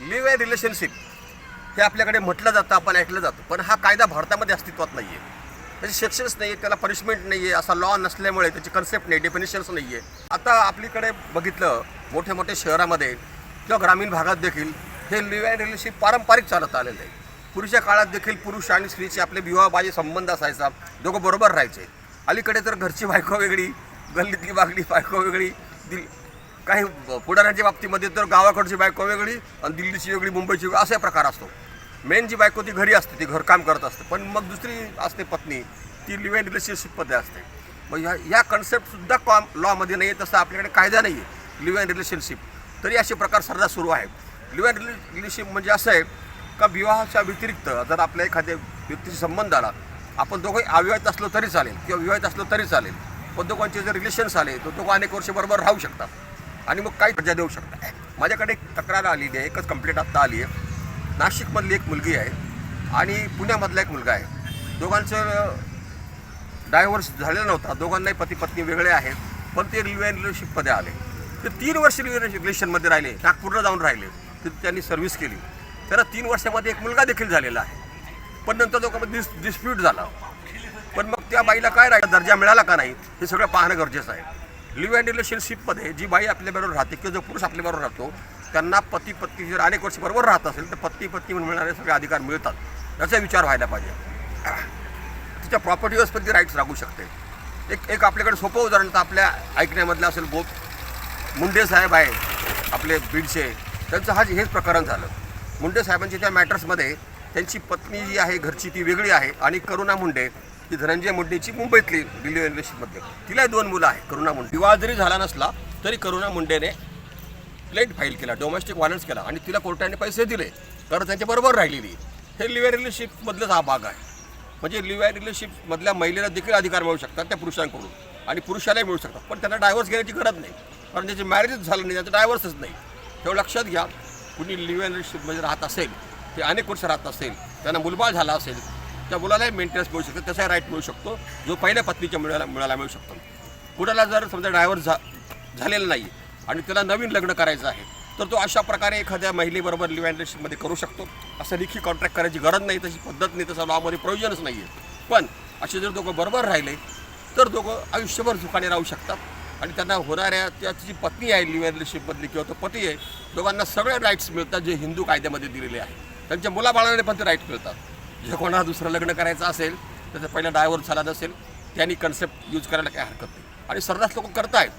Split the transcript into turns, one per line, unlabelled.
Leave a relationship हे आपल्याकडे म्हटलं जातं आपण ऐकलं जातं. पण हा कायदा भारतामध्ये अस्तित्वात नाही आहे त्याचे सेक्शन्स नाही आहे त्याला पनिशमेंट नाही आहे असा लॉ नसल्यामुळे त्याची कन्सेप्ट नाही डेफिनेशन्स नाही आहे आता आपलीकडे बघितलं मोठ्या मोठ्या शहरामध्ये किंवा ग्रामीण भागात देखील हे लिव्ह अँड रिलेशनशिप पारंपरिक चालत आलेलं आहे. पूर्वीच्या काळात देखील पुरुष आणि स्त्रीचे आपले विवाहबाजी संबंध असायचा दोघं बरोबर राहायचे. अलीकडे तर घरची बायको वेगळी गल्लीतली बागडी बायको वेगळी दिली काही पुढाऱ्यांच्या बाबतीमध्ये तर गावाकडची बायको वेगळी आणि दिल्लीची वेगळी मुंबईची वेगळी असा प्रकार असतो. मेन जी बायको ती घरी असते ती घरकाम करत असते. पण मग दुसरी असते पत्नी ती लिव्ह अँड रिलेशनशिपमध्ये असते. मग ह्या या कन्सेप्टसुद्धा कॉम लॉमध्ये नाही आहे तसं आपल्याकडे कायदा नाही आहे लिव्ह अँड रिलेशनशिप तरी असे प्रकार सर्रास सुरू आहे लिव्ह अँड रिलेशनशिप म्हणजे असं आहे का विवाहाच्या व्यतिरिक्त जर आपल्या एखाद्या व्यक्तीशी संबंध आला आपण दोघंही अविवाहित असलो तरी चालेल किंवा विवाहित असलो तरी चालेल. पण दोघांचे जर रिलेशन्स आले तर दोघं अनेक वर्ष बरोबर राहू शकतात. आणि मग काय दर्जा देऊ शकता. माझ्याकडे एक तक्रार आलेली आहे एकच कंप्लेंट आत्ता आली आहे. नाशिकमधली एक मुलगी आहे आणि पुण्यामधला एक मुलगा आहे. दोघांचं डायव्हर्स झालेला नव्हता. दोघांनाही पती पत्नी वेगळे आहेत पण ते लिव्ह रिलेशनशिपमध्ये आले. ते तीन वर्ष लिव्ह रिलेशनमध्ये राहिले नागपूरला जाऊन राहिले. तर त्यांनी सर्व्हिस केली. त्याला तीन वर्षामध्ये एक मुलगा देखील झालेला आहे. पण नंतर दोघांमध्ये डिस डिस्प्यूट झाला. पण मग त्या बाईला काय राहिला दर्जा मिळाला का नाही हे सगळं पाहणं गरजेचं आहे. लिव्ह अँड रिलेशनशिपमध्ये जी बाई आपल्याबरोबर राहते किंवा जो पुरुष आपल्याबरोबर राहतो त्यांना पती पत्नी जर अनेक वर्ष बरोबर राहत असेल तर पती पत्नी म्हणून मिळणारे सगळे अधिकार मिळतात. याचा विचार व्हायला पाहिजे. तिच्या प्रॉपर्टीवर पण ती राईट्स लागू शकते. एक एक आपल्याकडे सोपं उदाहरण तर आपल्या ऐकण्यामधलं असेल गो मुंडे साहेब आहे आपले बीडचे. त्यांचं हा हेच प्रकरण झालं. मुंडे साहेबांच्या त्या मॅटर्समध्ये त्यांची पत्नी जी आहे घरची ती वेगळी आहे. आणि करुणा मुंडे ती धनंजय मुंडेची मुंबईतली दिल्ली युनिव्हर्सिटीमध्ये तिलाही दोन मुलं आहे करुणा मुंडे. विवाह जरी झाला नसला तरी करुणा मुंडेने प्लेट फाईल केला डोमेस्टिक व्हायलन्स केला आणि तिला कोर्टाने पैसे दिले. कारण त्यांच्याबरोबर राहिलेली. हे लिव्ह रिलेशनशिपमधलाच हा भाग आहे. म्हणजे लिव्ह रिलेशनशिपमधल्या महिलेला देखील अधिकार मिळू शकतात त्या पुरुषांकडून. आणि पुरुषालाही मिळू शकतात. पण त्यांना डायव्हर्स घेण्याची गरज नाही. कारण त्याचे मॅरेजच झालं नाही त्याचं डायव्हर्सच नाही. तेवढं लक्षात घ्या कुणी लिव्ह रिलेशनशिपमध्ये राहत असेल ते अनेक वर्ष राहत असेल त्यांना मुलबाळ झाला असेल त्या मुलालाही मेंटेनन्स मिळू शकतो त्याचाही राईट मिळू शकतो. जो पहिल्या पत्नीच्या मुलाला मुलाला मिळू शकतो. कुणाला जर समजा ड्रायव्हर झा झालेला नाही आणि त्याला नवीन लग्न करायचं आहे तर तो अशा प्रकारे एखाद्या महिलेबरोबर लिव्ह रिलेशनमध्ये करू शकतो. असं लिखी कॉन्ट्रॅक्ट करायची गरज नाही तशी पद्धत नाही तसं लॉमध्ये प्रयोजनच नाही आहे पण असे जर दोघं बरोबर राहिले तर दोघं आयुष्यभर सुखाने राहू शकतात. आणि त्यांना होणाऱ्या त्याची जी पत्नी आहे लिव्ह रिलेशनशिपमधली किंवा तो पती आहे दोघांना सगळे राईट्स मिळतात जे हिंदू कायद्यामध्ये दिलेले आहे. त्यांच्या मुलाबाळाने पण ते राईट मिळतात. जे कोणाला दुसरं लग्न करायचं असेल त्याचा पहिला डायव्हर्स झाला नसेल त्यांनी कन्सेप्ट यूज करायला काही हरकत नाही. आणि सर्रास लोक करतायत.